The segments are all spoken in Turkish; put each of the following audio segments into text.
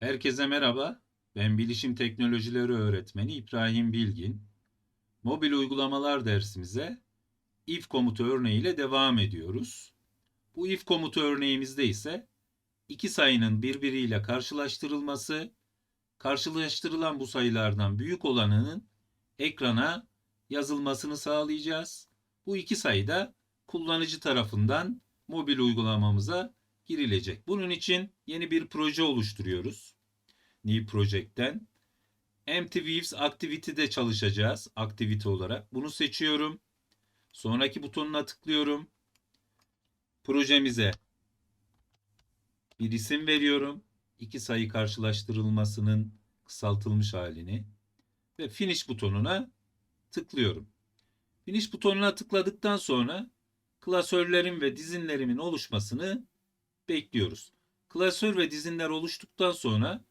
Herkese merhaba. Ben Bilişim Teknolojileri Öğretmeni İbrahim Bilgin. Mobil uygulamalar dersimize if komutu örneğiyle devam ediyoruz. Bu if komutu örneğimizde ise iki sayının birbiriyle karşılaştırılması, karşılaştırılan bu sayılardan büyük olanının ekrana yazılmasını sağlayacağız. Bu iki sayı da kullanıcı tarafından mobil uygulamamıza girilecek. Bunun için yeni bir proje oluşturuyoruz. New Project'ten. Empty Views Activity'de çalışacağız aktivite olarak. Bunu seçiyorum. Sonraki butonuna tıklıyorum. Projemize bir isim veriyorum. İki sayı karşılaştırılmasının kısaltılmış halini ve Finish butonuna tıklıyorum. Finish butonuna tıkladıktan sonra klasörlerin ve dizinlerimin oluşmasını bekliyoruz. Klasör ve dizinler oluştuktan sonra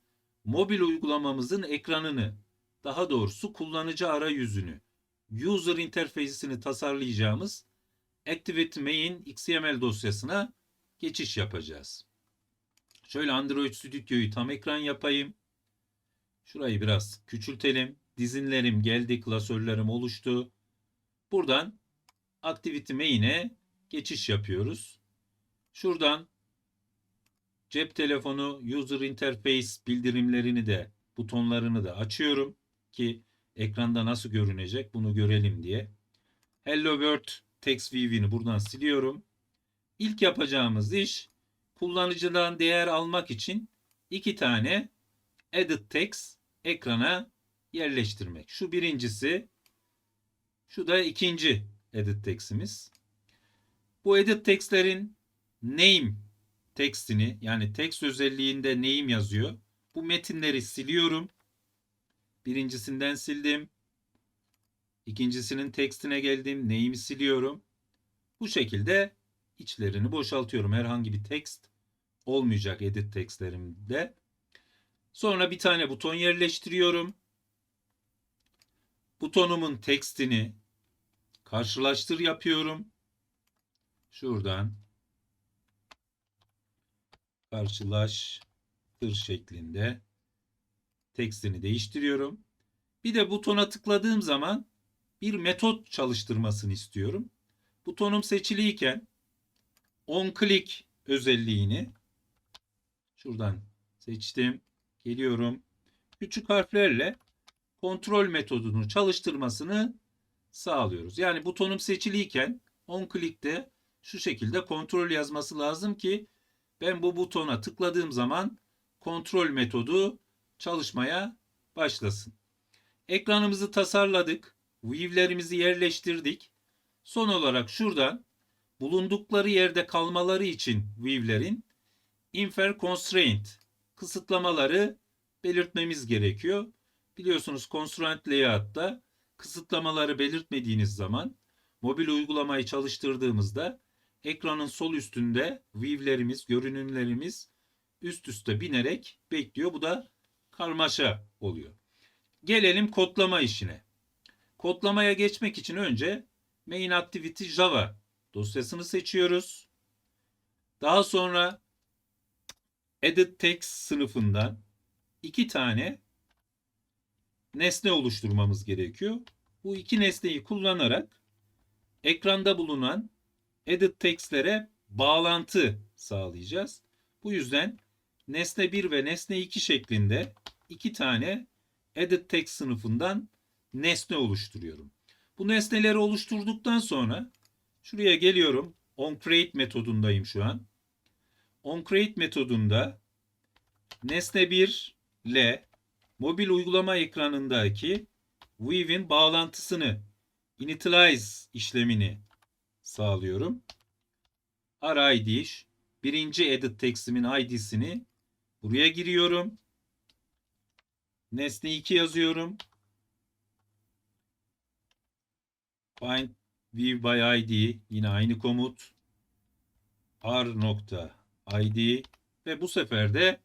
mobil uygulamamızın ekranını, daha doğrusu kullanıcı arayüzünü, user interface'ini tasarlayacağımız Activate Main XML dosyasına geçiş yapacağız. Şöyle Android Studio'yu tam ekran yapayım. Şurayı biraz küçültelim. Dizinlerim geldi, klasörlerim oluştu. Buradan Activity Main'e geçiş yapıyoruz. Şuradan cep telefonu user interface bildirimlerini de butonlarını da açıyorum ki ekranda nasıl görünecek bunu görelim diye. Hello World text view'ini buradan siliyorum. İlk yapacağımız iş kullanıcıdan değer almak için iki tane edit text ekrana yerleştirmek. Şu birincisi, şu da ikinci edit text'imiz. Bu edit text'lerin name tekstini yani text özelliğinde name yazıyor. Bu metinleri siliyorum. Birincisinden sildim. İkincisinin tekstine geldim. Name'i siliyorum. Bu şekilde içlerini boşaltıyorum. Herhangi bir text olmayacak edit textlerimde. Sonra bir tane buton yerleştiriyorum. Butonumun tekstini karşılaştır yapıyorum. Şuradan karşılaştır şeklinde tekstini değiştiriyorum. Bir de butona tıkladığım zaman bir metot çalıştırmasını istiyorum. Butonum seçiliyken on click özelliğini şuradan seçtim. Geliyorum. Küçük harflerle kontrol metodunu çalıştırmasını sağlıyoruz. Yani butonum seçiliyken on click'te şu şekilde kontrol yazması lazım ki ben bu butona tıkladığım zaman kontrol metodu çalışmaya başlasın. Ekranımızı tasarladık. View'lerimizi yerleştirdik. Son olarak şuradan bulundukları yerde kalmaları için view'lerin infer constraint kısıtlamaları belirtmemiz gerekiyor. Biliyorsunuz constraint layout'ta kısıtlamaları belirtmediğiniz zaman mobil uygulamayı çalıştırdığımızda ekranın sol üstünde view'lerimiz, görünümlerimiz üst üste binerek bekliyor. Bu da karmaşa oluyor. Gelelim kodlama işine. Kodlamaya geçmek için önce main activity java dosyasını seçiyoruz. Daha sonra edit text sınıfından iki tane nesne oluşturmamız gerekiyor. Bu iki nesneyi kullanarak ekranda bulunan edit text'lere bağlantı sağlayacağız. Bu yüzden nesne 1 ve nesne 2 şeklinde iki tane edit text sınıfından nesne oluşturuyorum. Bu nesneleri oluşturduktan sonra şuraya geliyorum. onCreate metodundayım şu an. onCreate metodunda nesne 1 ile mobil uygulama ekranındaki Weave'in bağlantısını initialize işlemini sağlıyorum. RID birinci edit textimin ID'sini buraya giriyorum. Nesne 2 yazıyorum. Find view by ID yine aynı komut. R nokta ID ve bu sefer de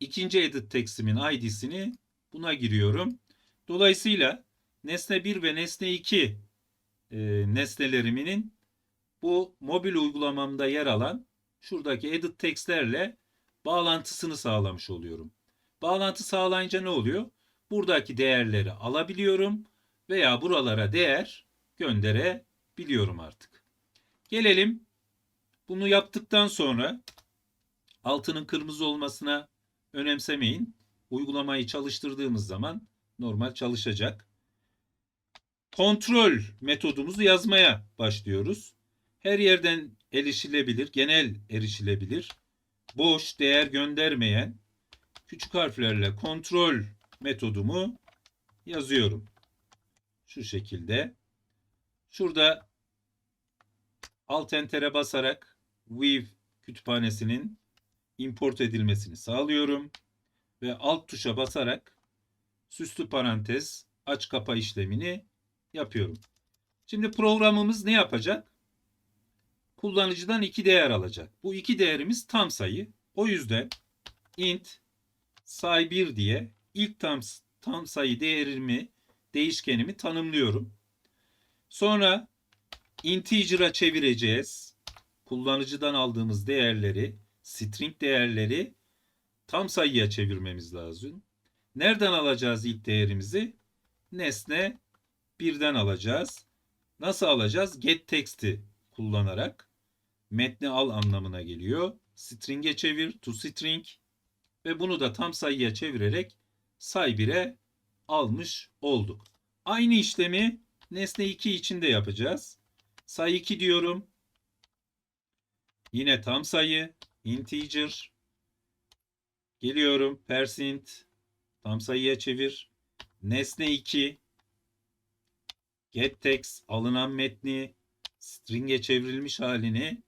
ikinci edit textimin ID'sini buna giriyorum. Dolayısıyla nesne 1 ve nesne 2 e, nesnelerimin bu mobil uygulamamda yer alan şuradaki edit textlerle bağlantısını sağlamış oluyorum. Bağlantı sağlayınca ne oluyor? Buradaki değerleri alabiliyorum veya buralara değer gönderebiliyorum artık. Gelelim bunu yaptıktan sonra altının kırmızı olmasına önemsemeyin. Uygulamayı çalıştırdığımız zaman normal çalışacak. Kontrol metodumuzu yazmaya başlıyoruz. Her yerden erişilebilir, genel erişilebilir. Boş, değer göndermeyen küçük harflerle kontrol metodumu yazıyorum. Şu şekilde. Şurada alt enter'e basarak Weave kütüphanesinin import edilmesini sağlıyorum. Ve alt tuşa basarak süslü parantez aç kapa işlemini yapıyorum. Şimdi programımız ne yapacak? Kullanıcıdan iki değer alacak. Bu iki değerimiz tam sayı. O yüzden int say1 diye ilk tam, tam sayı değerimi değişkenimi tanımlıyorum. Sonra integer'a çevireceğiz. Kullanıcıdan aldığımız değerleri, string değerleri tam sayıya çevirmemiz lazım. Nereden alacağız ilk değerimizi? Nesne birden alacağız. Nasıl alacağız? Get text'i kullanarak metni al anlamına geliyor. String'e çevir, to string ve bunu da tam sayıya çevirerek say 1'e almış olduk. Aynı işlemi nesne 2 için de yapacağız. Say 2 diyorum. Yine tam sayı, integer. Geliyorum, percent, tam sayıya çevir. Nesne 2, get text, alınan metni, string'e çevrilmiş halini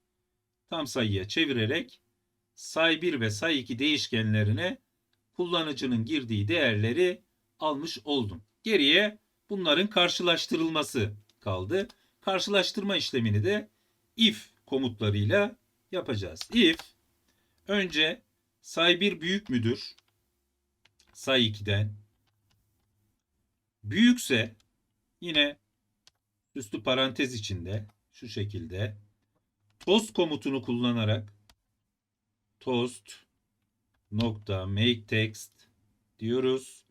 tam sayıya çevirerek say 1 ve say 2 değişkenlerine kullanıcının girdiği değerleri almış oldum. Geriye bunların karşılaştırılması kaldı. Karşılaştırma işlemini de if komutlarıyla yapacağız. If önce say 1 büyük müdür? Say 2'den büyükse yine üstü parantez içinde şu şekilde toast komutunu kullanarak toast nokta make text diyoruz.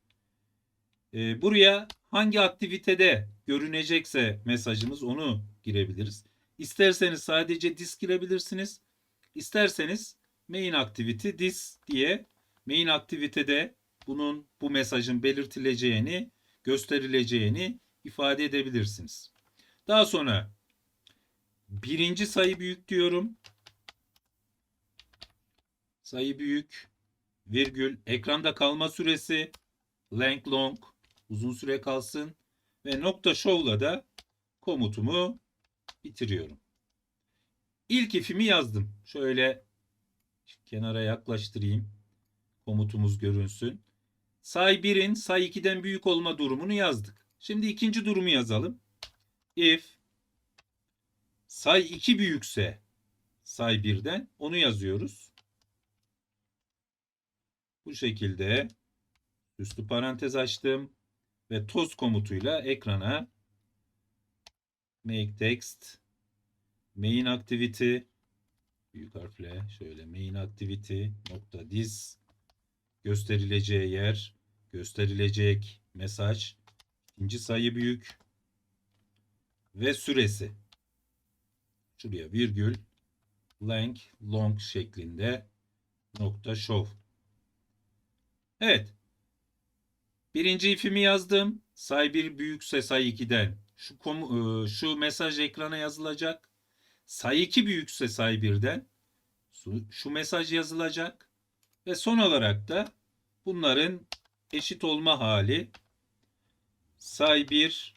Ee, buraya hangi aktivitede görünecekse mesajımız onu girebiliriz. İsterseniz sadece this girebilirsiniz. İsterseniz main activity this diye main aktivitede bunun bu mesajın belirtileceğini, gösterileceğini ifade edebilirsiniz. Daha sonra birinci sayı büyük diyorum. Sayı büyük, virgül, ekranda kalma süresi, length long, uzun süre kalsın ve nokta show'la da komutumu bitiriyorum. İlk ifimi yazdım. Şöyle kenara yaklaştırayım. Komutumuz görünsün. Say 1'in say 2'den büyük olma durumunu yazdık. Şimdi ikinci durumu yazalım. If say 2 büyükse say 1'den onu yazıyoruz. Bu şekilde üstü parantez açtım ve toz komutuyla ekrana make text main activity büyük harfle şöyle main activity nokta diz gösterileceği yer gösterilecek mesaj ikinci sayı büyük ve süresi şuraya virgül length long şeklinde nokta show Evet. Birinci ifimi yazdım. Say 1 büyükse say 2'den şu, komu, şu mesaj ekrana yazılacak. Say 2 büyükse say 1'den şu, şu mesaj yazılacak. Ve son olarak da bunların eşit olma hali say 1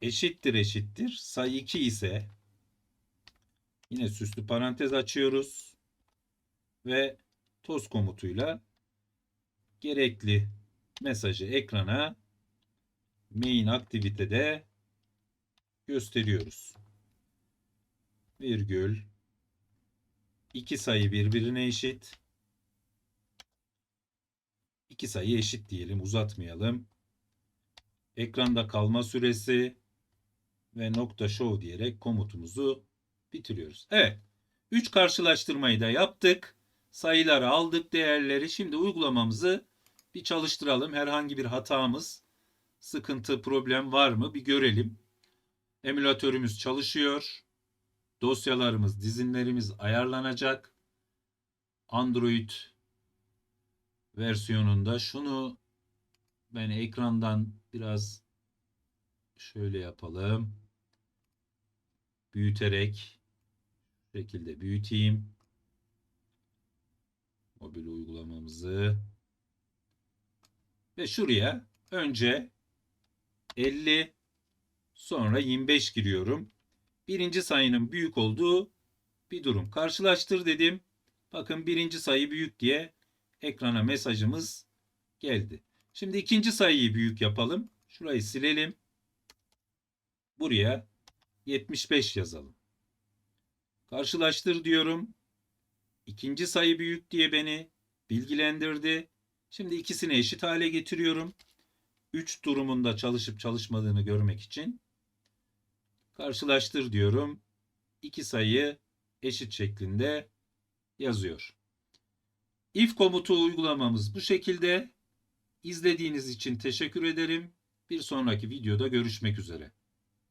eşittir eşittir. Say 2 ise yine süslü parantez açıyoruz. Ve toz komutuyla gerekli mesajı ekrana main aktivitede gösteriyoruz. Virgül iki sayı birbirine eşit. İki sayı eşit diyelim uzatmayalım. Ekranda kalma süresi ve nokta show diyerek komutumuzu bitiriyoruz. Evet. 3 karşılaştırmayı da yaptık. Sayıları aldık değerleri. Şimdi uygulamamızı Bir çalıştıralım. Herhangi bir hatamız, sıkıntı, problem var mı bir görelim. Emülatörümüz çalışıyor. Dosyalarımız, dizinlerimiz ayarlanacak. Android versiyonunda şunu ben ekrandan biraz şöyle yapalım. Büyüterek şekilde büyüteyim. Mobil uygulamamızı ve şuraya önce 50 sonra 25 giriyorum. Birinci sayının büyük olduğu bir durum. Karşılaştır dedim. Bakın birinci sayı büyük diye ekrana mesajımız geldi. Şimdi ikinci sayıyı büyük yapalım. Şurayı silelim. Buraya 75 yazalım. Karşılaştır diyorum. İkinci sayı büyük diye beni bilgilendirdi. Şimdi ikisini eşit hale getiriyorum. 3 durumunda çalışıp çalışmadığını görmek için karşılaştır diyorum. İki sayı eşit şeklinde yazıyor. If komutu uygulamamız bu şekilde. İzlediğiniz için teşekkür ederim. Bir sonraki videoda görüşmek üzere.